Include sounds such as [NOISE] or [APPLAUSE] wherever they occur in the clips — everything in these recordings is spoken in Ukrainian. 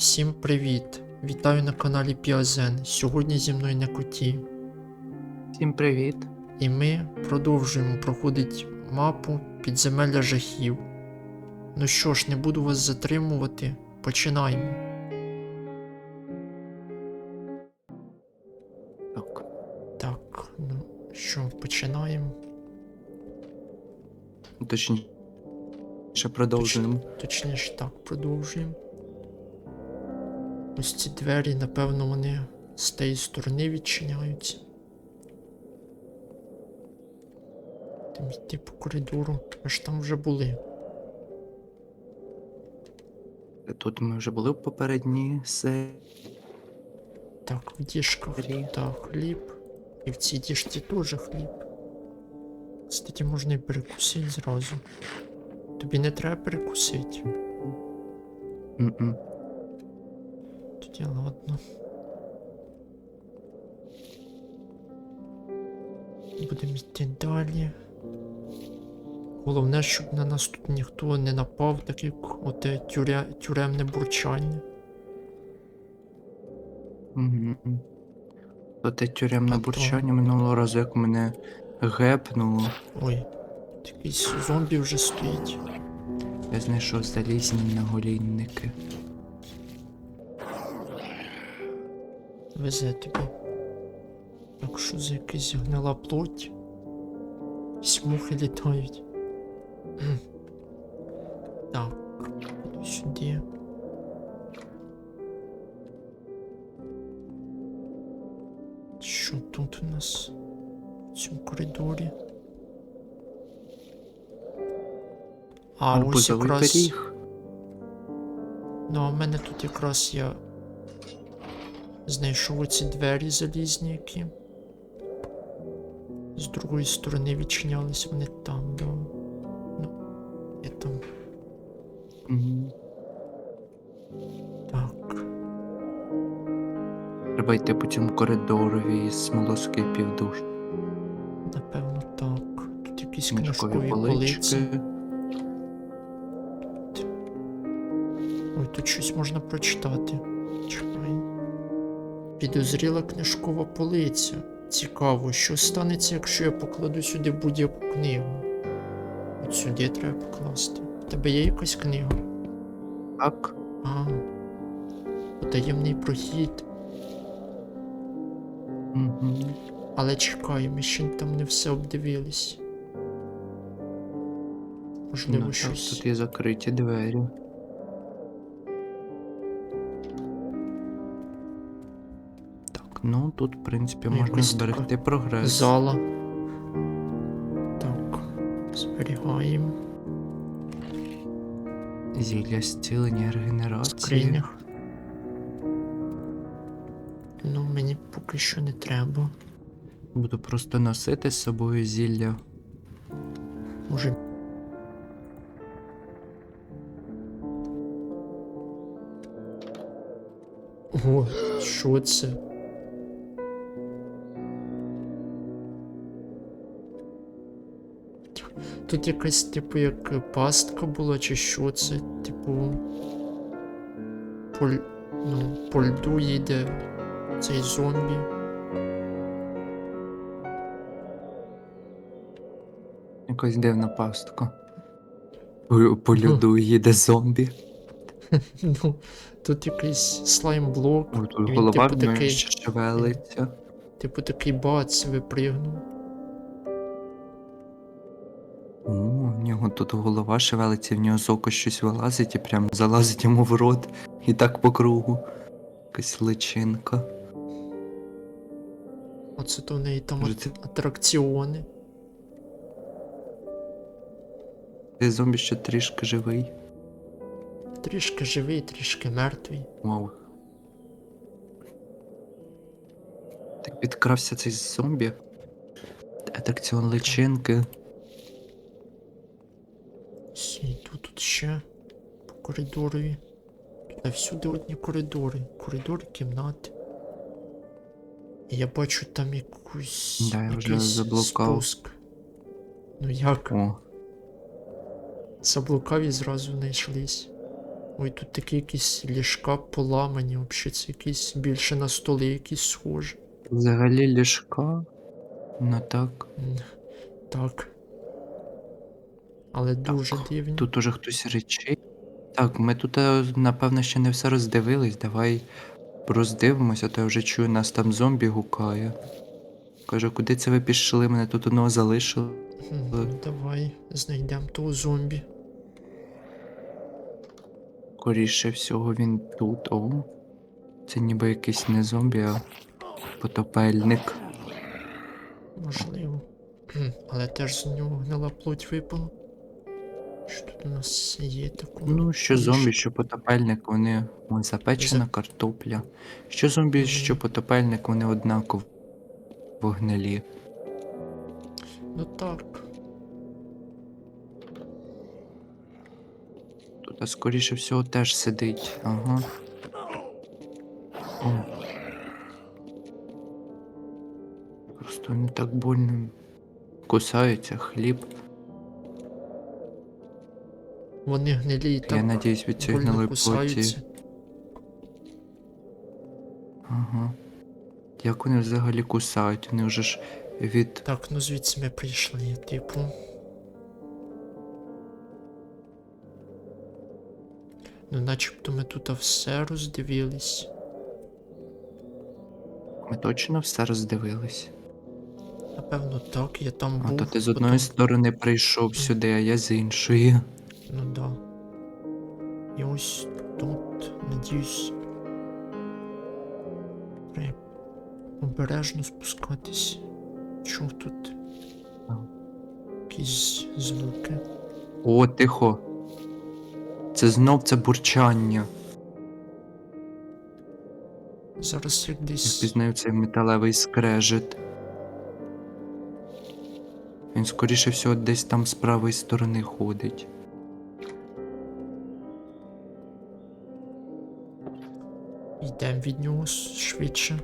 Всім привіт! Вітаю на каналі Піазен. Сьогодні зі мною не коті. Всім привіт. І ми продовжуємо проходити мапу підземелля жахів. Ну що ж, не буду вас затримувати. Починаємо. Так. Так, ну що, починаємо. Точніше продовжуємо. Точніше так, продовжуємо. Ось ці двері, напевно, вони з тієї сторони відчиняються. Там йти по коридору. Ми ж там вже були. Тут ми вже були в попередній серії. Так, в діжках так, хліб. І в цій діжці теж хліб. Кстати, можна і перекусити зразу. Тобі не треба перекусити. М-м. Тоді ладно. Будемо йти далі. Головне, щоб на нас тут ніхто не напав, так як оте тюря... тюремне бурчання. Мгм. То те тюремне А то- бурчання минулого разу, як мене гепнуло. Ой, якийсь зомбі вже стоїть. Я знайшов залізні наголінники. Везе тобі. Так що за якась гнила плоть? Якісь мухи літають. Так, іду сюди. Що тут у нас? В цьому коридорі? А, ось якраз. пиріг. Ну, а в мене тут якраз я знайшов оці двері залізні, які з другої сторони відчинялись вони там, да. Ну, я там. Мгм. Так. Треба йти по цьому коридорові із смолоскої півдуш. Напевно, так. Тут якісь Книжкові книжкові полиці. полички. Ой, тут щось можна прочитати. Підозріла книжкова полиця. Цікаво, що станеться, якщо я покладу сюди будь-яку книгу. От сюди треба покласти. У тебе є якась книга? Так. А. Потаємний прохід. Мгм. Але чекай, ми ще там не все обдивились. Можливо, Ну, так, щось. тут є закриті двері. Ну тут, в принципі, Ну, можна якось зберегти прогрес. Зала. Так. Зберігаємо. Зілля зцілення регенерації. скринях. Ну, мені поки що не треба. Буду просто носити з собою зілля. Може. О, що це? Тут якась, типу, як пастка була, чи що це? Типу. По, ну, по льду їде цей зомбі. Якась дивна пастка. По, по льоду їде зомбі. [LAUGHS] Ну, тут якийсь слаймблок. Тут голова типу, такий- шевелиться. Типу такий бац випригнув. Тут голова шевелиться, в нього з ока щось вилазить і прям залазить йому в рот. І так по кругу. Якась личинка. Оце то в неї там Може, ат- атракціони. Цей зомбі ще трішки живий. Трішки живий, трішки мертвий. Вау. Так підкрався цей зомбі. Атракціон личинки. Всі йду тут ще по коридорові. Тут всюди одні коридори. Коридори, кімнати. І я бачу там якусь. Да, я вже якийсь заблукав. спуск. Ну як? О, Заблукав і зразу знайшлись. Ой, тут такі якісь ліжка поламані, взагалі це якісь більше на столи якісь схожі. Взагалі ліжка. Ну так. Так. Але дуже Так, дивні. Тут уже хтось речей. Так, ми тут, е, напевно, ще не все роздивились. Давай роздивимося, то я вже чую, нас там зомбі гукає. Каже, куди це ви пішли? Мене тут одного залишили. Давай знайдемо того зомбі. Скоріше всього він тут. О. Це ніби якийсь не зомбі, а потопельник. Можливо. Але теж з нього гнила плоть випала. Що тут у нас є такого? Ну, що зомбі, що потопельник, вони о, запечена За- картопля. Що зомбі, що потопельник, вони однаково вогнелі. Ну так. Тут, а скоріше всього, теж сидить. Ага. О. Просто не так больно кусаються хліб. Вони гнилі і так Я надіюсь від цієї больно гнилої плоті. Ага. Як вони взагалі кусають? Вони вже ж від. Так, ну звідси ми прийшли, типу. Ну, начебто ми тут все роздивились. Ми точно все роздивились. Напевно, так, я там А був. то ти з одної потім- сторони прийшов сюди, а я з іншої. Ну да. І ось тут, надіюсь. Треба обережно спускатись. Чув тут якісь звуки. О, тихо. Це знов це бурчання. Зараз Я десь. впізнаю цей металевий скрежет. Він скоріше всього десь там з правої сторони ходить. Йдемо від нього швидше.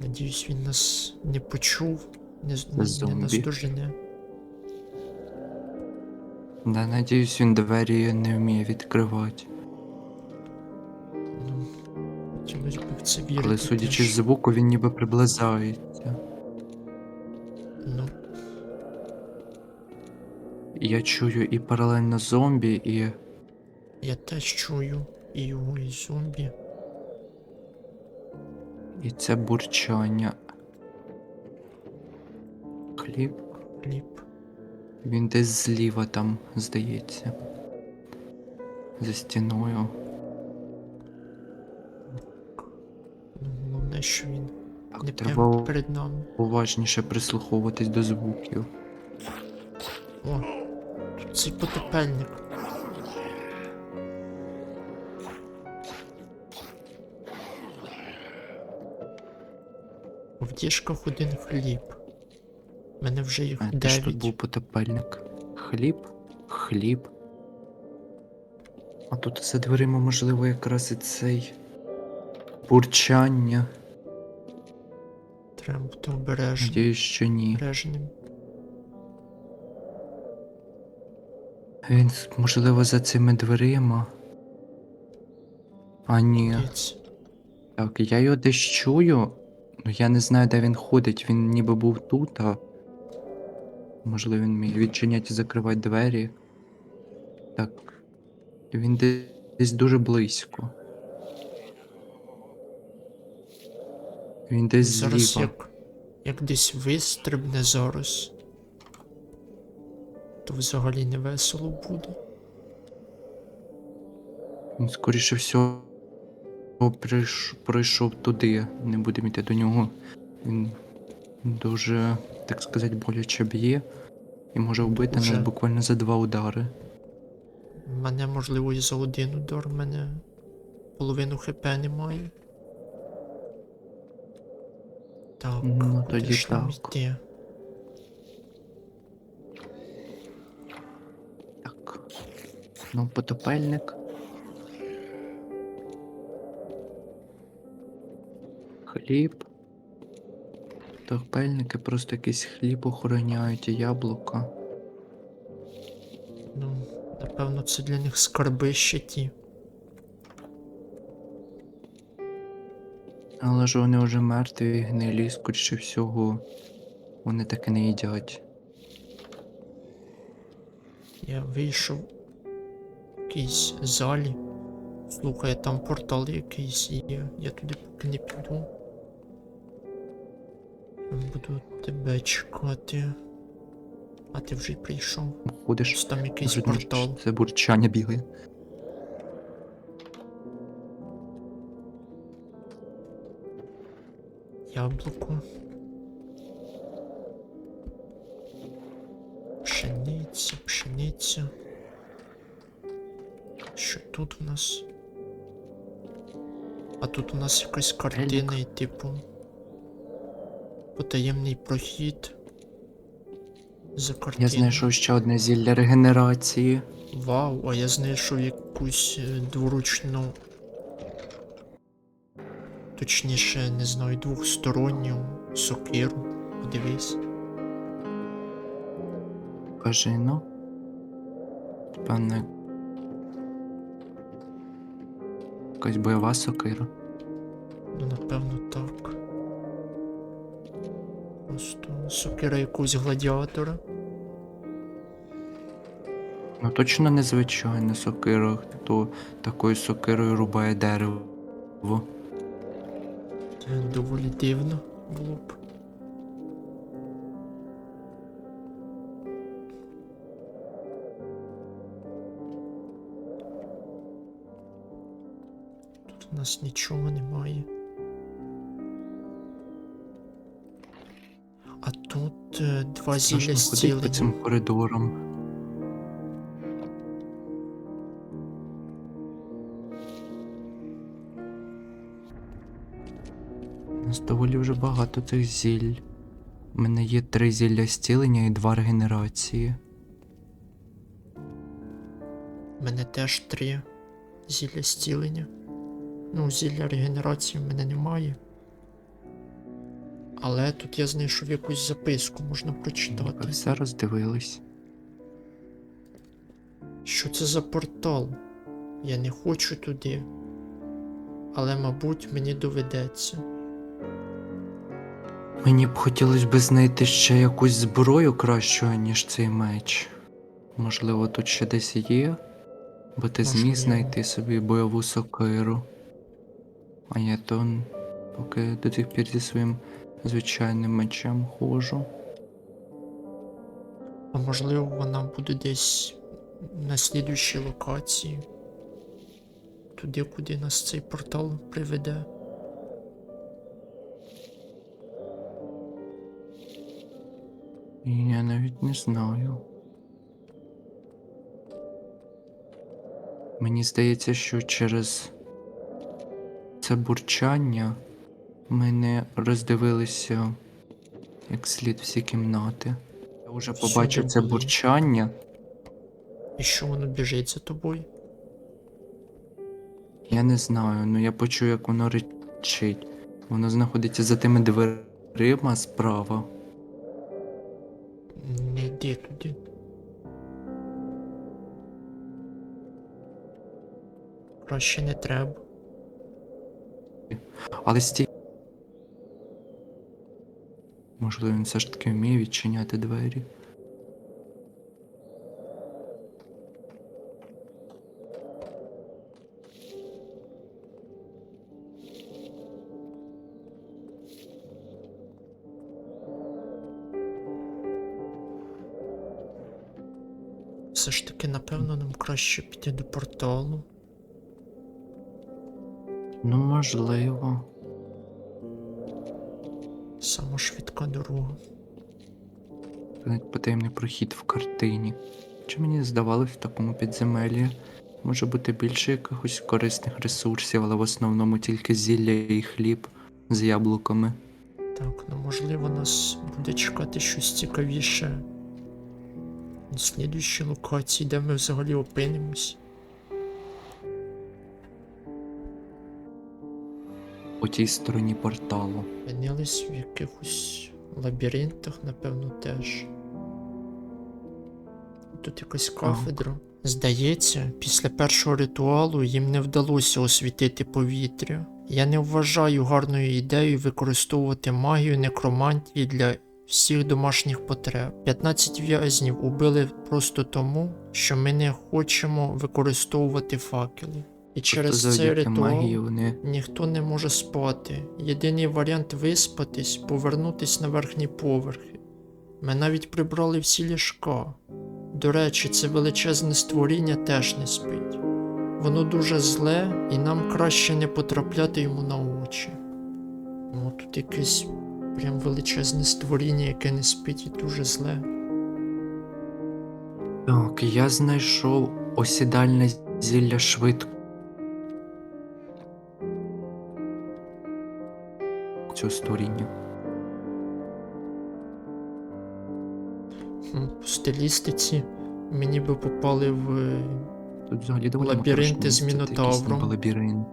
Надіюсь, він нас не почув, не, не, не наздожене. Да, надіюсь, він двері не вміє відкривати. Ну, хотілося б в це вірити. Але судячи з звуку, він ніби приближається. Ну, Я чую і паралельно зомбі, і. Я теж чую і його, і зомбі. і це бурчання. Хліб. Хліб. Він десь зліва там, здається. За стіною. Ну, головне, що він Так, не треба прямо перед нами. уважніше прислуховуватись до звуків. О, тут цей потопельник. В діжках один хліб. У мене вже їх А де ж тут був потопельник? Хліб? Хліб. А тут за дверима, можливо, якраз і цей бурчання. Треба бути обережним. Надіюсь, що ні. Обережним. Він, можливо, за цими дверима. А ні. Так, я його десь чую. Ну я не знаю, де він ходить. Він ніби був тут, а. Можливо, він міг відчиняти і закривати двері. Так. Він де- десь дуже близько. Він десь Зараз зліва. як, як десь вистрибне зараз. То взагалі не весело буде. Він, скоріше всього, прийш... пройшов туди. Не будемо йти до нього. Він дуже, так сказати, боляче б'є. І може вбити Уже. нас буквально за два удари. Мене, можливо, і за один удар, в мене половину хп немає. Так, Ну, куди тоді ж нам так. йти? Так. Ну, потопельник. Хліб. Потопельники просто якийсь хліб охороняють і яблука. Ну, напевно, це для них скарби ще ті. Але ж вони вже мертві, гнилі, скоріше всього. Вони таки не їдять. Я вийшов в якійсь залі. Слухай, там портал якийсь є. Я туди поки не піду. Буду тебе чекати. А ти вже й прийшов. Ходиш, Ось там якийсь видно, портал. це бурчання бігає. Яблуко. Пшениця, пшениця. Що тут у нас? А тут у нас якась картина і типу. Потаємний прохід. За Я знайшов ще одне зілля регенерації. Вау, а я знайшов якусь е, дворучну. Точніше, не знаю, двохсторонню сокиру. Подивись. Кажи, ну. Певне. Якась бойова сокира. Ну, напевно, так. Просто сокира якогось гладіатора. Ну точно незвичайна сокира, хто такою сокирою рубає дерево. Це доволі дивно було б. Тут у нас нічого немає. Тут е, два зілля Можна ходити по цим коридорам. У нас доволі вже багато цих зіль. У мене є три зілля зцілення і два регенерації. У мене теж три зілля зцілення. Ну, зілля регенерації в мене немає. Але тут я знайшов якусь записку, можна прочитати. все роздивились. Що це за портал? Я не хочу туди. Але, мабуть, мені доведеться. Мені б хотілося б знайти ще якусь зброю кращу, ніж цей меч. Можливо, тут ще десь є, бо ти зміг знайти собі бойову сокиру. А я то поки до тих пір зі своїм звичайним мечем ходжу. А можливо, вона буде десь на слідущій локації. Туди, куди нас цей портал приведе. Я навіть не знаю. Мені здається, що через це бурчання ми не роздивилися як слід всі кімнати. Я вже побачив це бурчання. І що воно біжить за тобою? Я не знаю, ну я почув, як воно речить. Воно знаходиться за тими дверима справа. Не йди туди. Краще не треба. Але стій. Можливо, він все ж таки вміє відчиняти двері. Все ж таки, напевно, нам краще піти до порталу. Ну, можливо. Сама швидка дорога. Навіть потаємний прохід в картині. Чи мені здавалось, в такому підземеллі може бути більше якихось корисних ресурсів, але в основному тільки зілля і хліб з яблуками. Так, ну можливо, нас буде чекати щось цікавіше. На слідущій локації, де ми взагалі опинимось. По тій стороні порталу. Опинились в якихось лабіринтах, напевно, теж. Тут якась кафедра. Здається, після першого ритуалу їм не вдалося освітити повітря. Я не вважаю гарною ідеєю використовувати магію некромантії для всіх домашніх потреб. 15 в'язнів убили просто тому, що ми не хочемо використовувати факели. І через Тобто цей ритуал магії вони ніхто не може спати. Єдиний варіант виспатись повернутись на верхні поверхи. Ми навіть прибрали всі ліжка. До речі, це величезне створіння теж не спить. Воно дуже зле, і нам краще не потрапляти йому на очі. Ну, тут якесь прям величезне створіння, яке не спить і дуже зле. Так, я знайшов осідальне зілля швидко. Цього створіння. По стилістиці ми ніби попали в. е, Тут взагалі доволі Лабіринти з Мінотавром. лабіринт.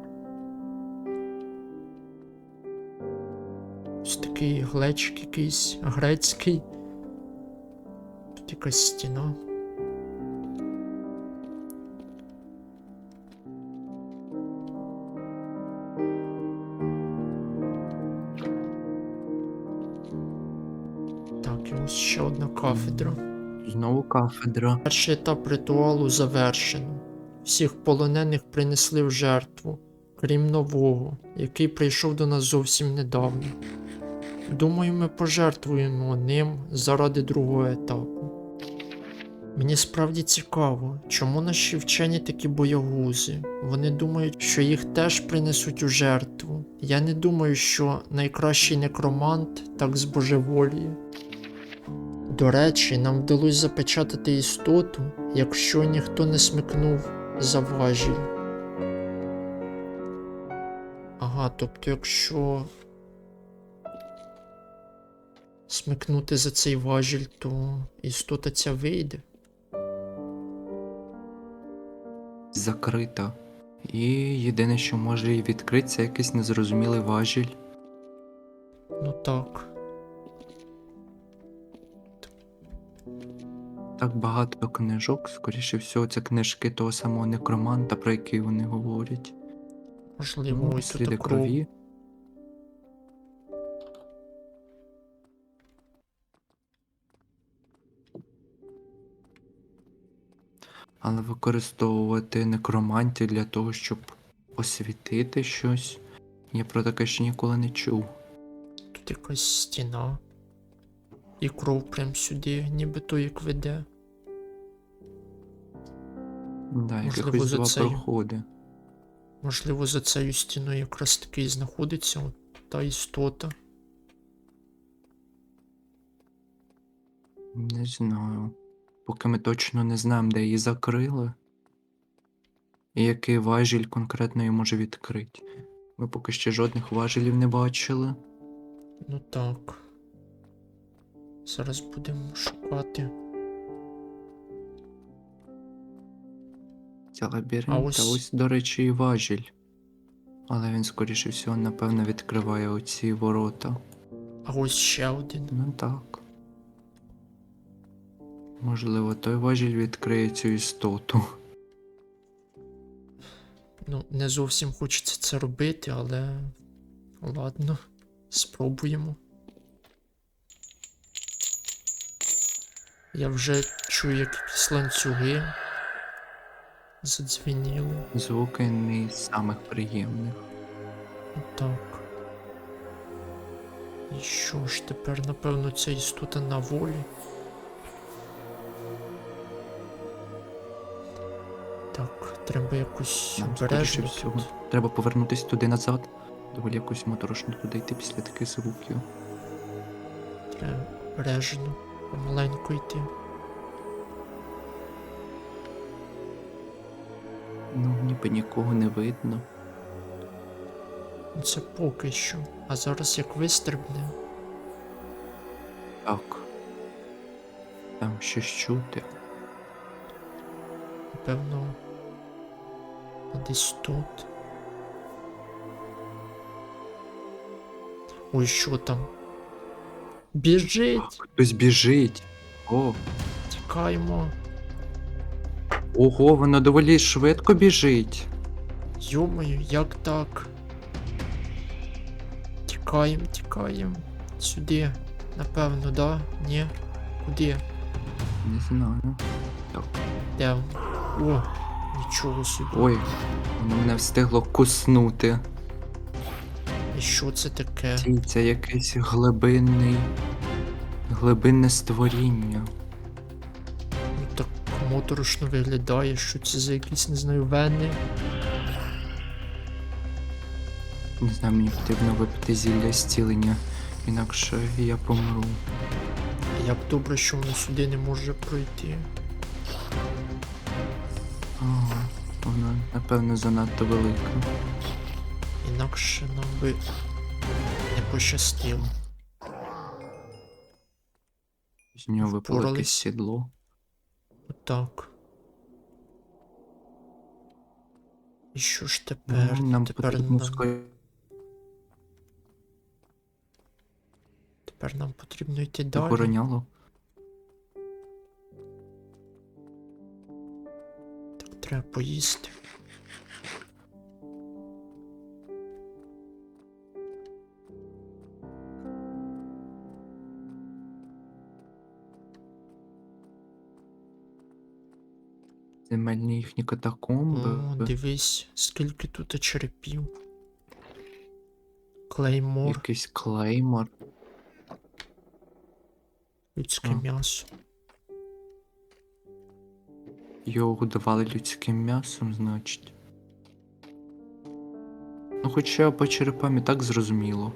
Ось такий глечик якийсь грецький. Тут якась стіна. Так, ще одна кафедра. Знову кафедра. Перший етап ритуалу завершено. Всіх полонених принесли в жертву, крім нового, який прийшов до нас зовсім недавно. Думаю, ми пожертвуємо ним заради другого етапу. Мені справді цікаво, чому наші вчені такі боягузи. Вони думають, що їх теж принесуть у жертву. Я не думаю, що найкращий некромант так збожеволіє. До речі, нам вдалося запечатати істоту, якщо ніхто не смикнув за важіль. Ага, тобто, якщо смикнути за цей важіль, то істота ця вийде. Закрита. І єдине, що може її відкрити, це якийсь незрозумілий важіль. Ну так. Так багато книжок, скоріше всього, це книжки того самого некроманта, про який вони говорять. Можливо, ось сліди кров. крові. Але використовувати некромантію для того, щоб освітити щось, я про таке ще ніколи не чув. Тут якась стіна. І кров прям сюди, нібито як веде. Да, Можливо, якихось за два цею. проходи. Можливо, за цією стіною якраз таки і знаходиться от та істота. Не знаю. Поки ми точно не знаємо, де її закрили. І який важіль конкретно її може відкрити. Ми поки ще жодних важелів не бачили. Ну так. Зараз будемо шукати. Це лабіринт, А а ось- ось... до речі, і важіль. Але він, скоріше всього, напевно, відкриває оці ворота. А ось ще один. Ну так. Можливо, той важіль відкриє цю істоту. Ну, не зовсім хочеться це робити, але ладно, спробуємо. Я вже чую, як якісь ланцюги задзвеніли. Звуки не з самих приємних. Так. І що ж тепер, напевно, ця істота на волі? Так, треба якось Нам, обережно всього, треба повернутись туди назад. Доволі якось моторошно туди йти після таких звуків. Треба обережно, помаленьку йти. Ну, ніби нікого не видно. Ну, Це поки що. А зараз як вистрибне, Так. Там щось чути. напевно, десь тут. Ой, що там? Біжить! Хтось біжить. О, Тікаємо. Ого, воно доволі швидко біжить. Йомаю, як так? Тікаєм, тікаєм. Сюди. Напевно, да? Ні? Куди? Не знаю. Де? О, нічого собі. Ой, воно мене встигло куснути. І що це таке? Це якийсь глибинний. глибинне створіння. Ну так моторошно виглядає, що це за якісь, не знаю, вени. Не знаю, мені потрібно випити зілля зцілення, інакше я помру. Як добре, що воно сюди не може пройти. Ага, воно, напевно, занадто велике. Інакше нам би не пощастило. З нього випало якесь сідло. Отак. І що ж тепер? Ну, нам тепер, потрібно нам, тепер нам потрібно йти далі. Обороняло. Так, треба поїсти. Земельні їхні катакомби. О, дивись, скільки тут черепів. Клеймор, Якийсь клеймор. людське А. м'ясо. Його годували людським м'ясом, значить. Ну, хоча по черепам і так зрозуміло.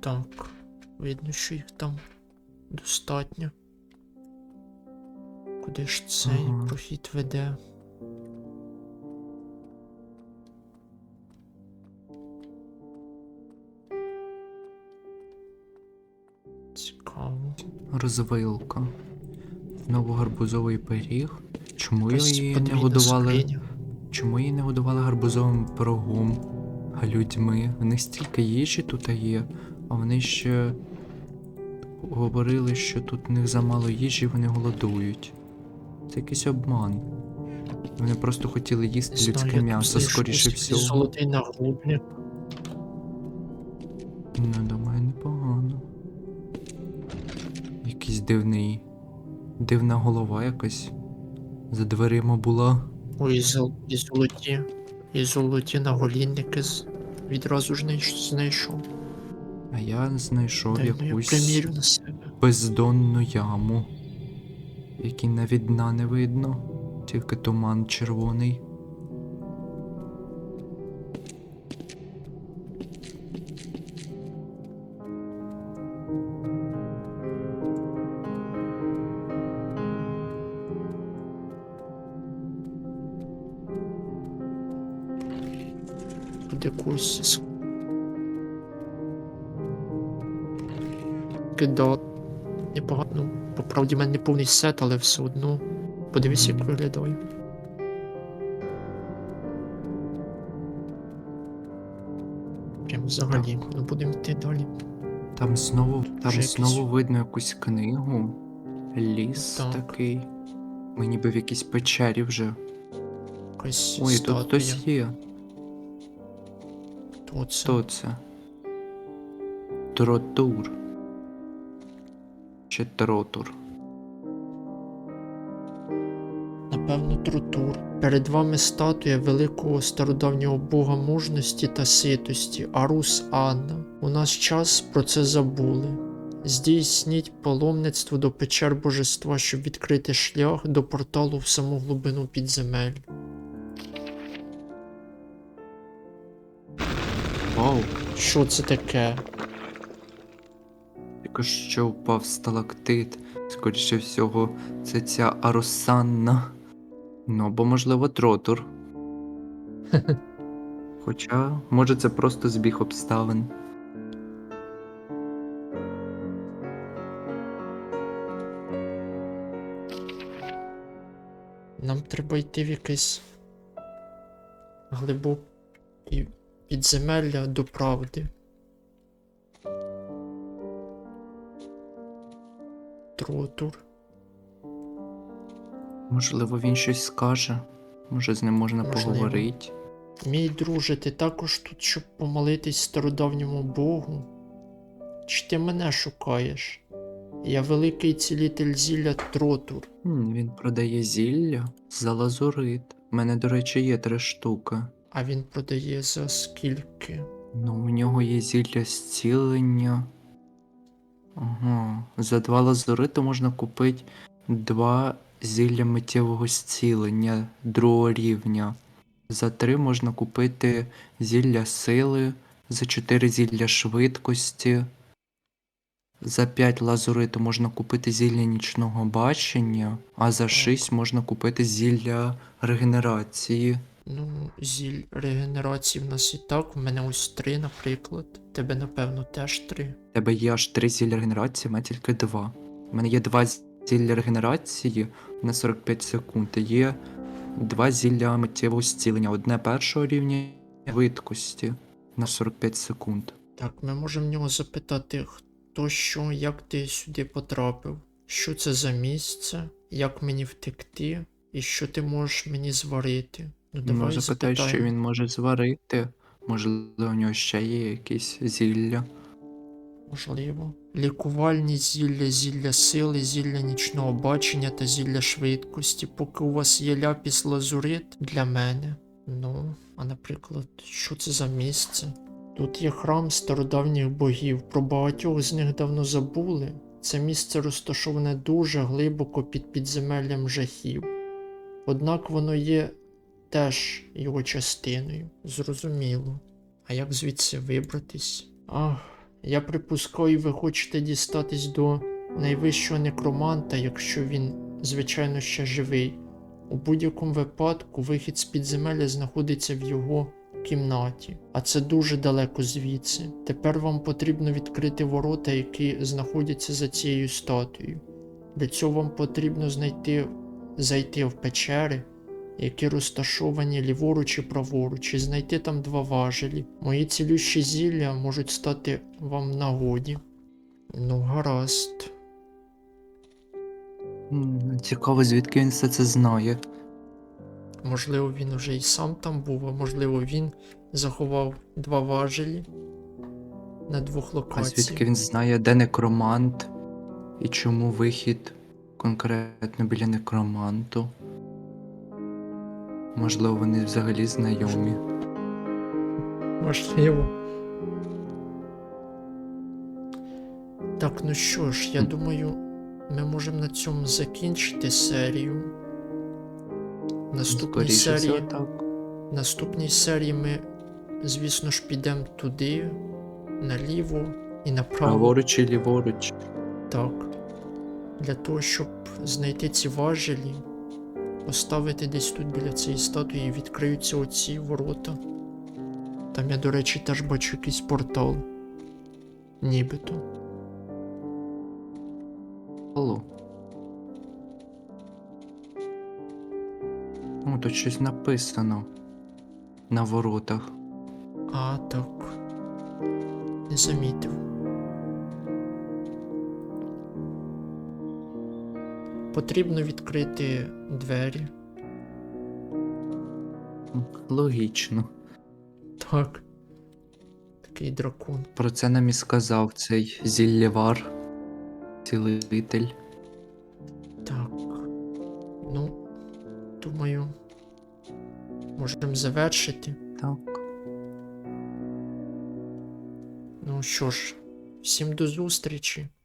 Так, видно, що їх там достатньо. Куди ж цей Ага. прохід веде? Цікаво. Розвилка. Знову гарбузовий пиріг. Чому Якась її не годували? скриня. Чому її не годували гарбузовим пирогом, а людьми? В них стільки їжі тут є, а вони ще говорили, що тут в них замало їжі, вони голодують. Це якийсь обман. Вони просто хотіли їсти Не знаю, людське м'ясо, скоріше собі всього. Золотий нагрудник. Ну, думаю, непогано. Якийсь дивний. Дивна голова якась. За дверима була. Ой, і, зол... і золоті. І золоті наголінники з... відразу ж знайш- знайшов. А я знайшов Дай ну я якусь примірю на себе. бездонну яму, в якій навіть дна не видно, тільки туман червоний. Якусь правді в мене не повний сет, але все одно. Подивись, як виглядає. Прям взагалі. Ну будемо йти далі. Там знову, там Вже знову якийсь- видно якусь книгу. Ліс Так. такий. Ми ніби в якійсь печері вже. Якась Ой, статуя. тут хтось є. Хто це? Хто це? Тротур. Чи тротур? Напевно, тротур. Перед вами статуя великого стародавнього бога мужності та ситості, Арус Анна. У наш час про це забули. Здійсніть паломництво до печер божества, щоб відкрити шлях до порталу в саму глибину підземель. Вау! Що це таке? Тільки що впав сталактит. Скоріше всього, це ця Аросанна. Ну, або можливо тротур. [LAUGHS] Хоча, може, це просто збіг обставин. Нам треба йти в якесь глибоке підземелля до правди. Тротур. Можливо, він щось скаже. Може, з ним можна Можливо. поговорити. Мій друже, ти також тут, щоб помолитись стародавньому Богу? Чи ти мене шукаєш? Я великий цілитель зілля Тротур. М, Він продає зілля за лазурит. У мене, до речі, є три штуки. А він продає за скільки? Ну, у нього є зілля зцілення. Ага. За два лазурити можна купити два зілля миттєвого зцілення другого рівня. За три можна купити зілля сили, за чотири зілля швидкості. За 5 лазуриту можна купити зілля нічного бачення, а за 6 можна купити зілля регенерації. Ну, зіль регенерації в нас і так, у мене ось три, наприклад. Тебе, напевно, теж три. У тебе є аж три зілля регенерації, у мене тільки два. У мене є два зілля регенерації на 45 секунд. Є два зілля миттєвого зцілення. Одне першого рівня швидкості на 45 секунд. Так, ми можемо в нього запитати, хто що, як ти сюди потрапив, що це за місце, як мені втекти, і що ти можеш мені зварити. Ну, давай Може запитати, що він може зварити. Можливо, у нього ще є якісь зілля. Можливо. Лікувальні зілля, зілля сили, зілля нічного бачення та зілля швидкості. Поки у вас є ляпіс лазурит для мене. Ну, а наприклад, що це за місце? Тут є храм стародавніх богів. Про багатьох з них давно забули. Це місце розташоване дуже глибоко під підземеллям жахів. Однак воно є теж його частиною. Зрозуміло. А як звідси вибратись? Ах. Я припускаю, ви хочете дістатись до найвищого некроманта, якщо він, звичайно, ще живий. У будь-якому випадку вихід з підземелля знаходиться в його кімнаті, а це дуже далеко звідси. Тепер вам потрібно відкрити ворота, які знаходяться за цією статуєю. Для цього вам потрібно знайти зайти в печери, які розташовані ліворуч і праворуч, і знайти там два важелі. Мої цілющі зілля можуть стати вам в нагоді. Ну, гаразд. Цікаво, звідки він все це знає. Можливо, він вже і сам там був, а можливо, він заховав два важелі на двох А локаціях. звідки він знає, де некромант і чому вихід конкретно біля некроманту? Можливо, вони взагалі знайомі. Можливо. Так, ну що ж, я думаю, ми можемо на цьому закінчити серію. Наступній Скоріше серії. всього, так. Наступній серії ми, звісно ж, підемо туди, наліво і направо. Праворуч і ліворуч. Так. Для того, щоб знайти ці важелі, поставити десь тут біля цієї статуї і відкриються оці ворота. Там я, до речі, теж бачу якийсь портал. Нібито. Алло. О, тут щось написано на воротах. А, так. Не замітив. Потрібно відкрити двері. Логічно. Так. Такий дракон. Про це нам і сказав цей зіллєвар, цілитель. Так. Ну, думаю, можемо завершити. Так. Ну що ж, всім до зустрічі.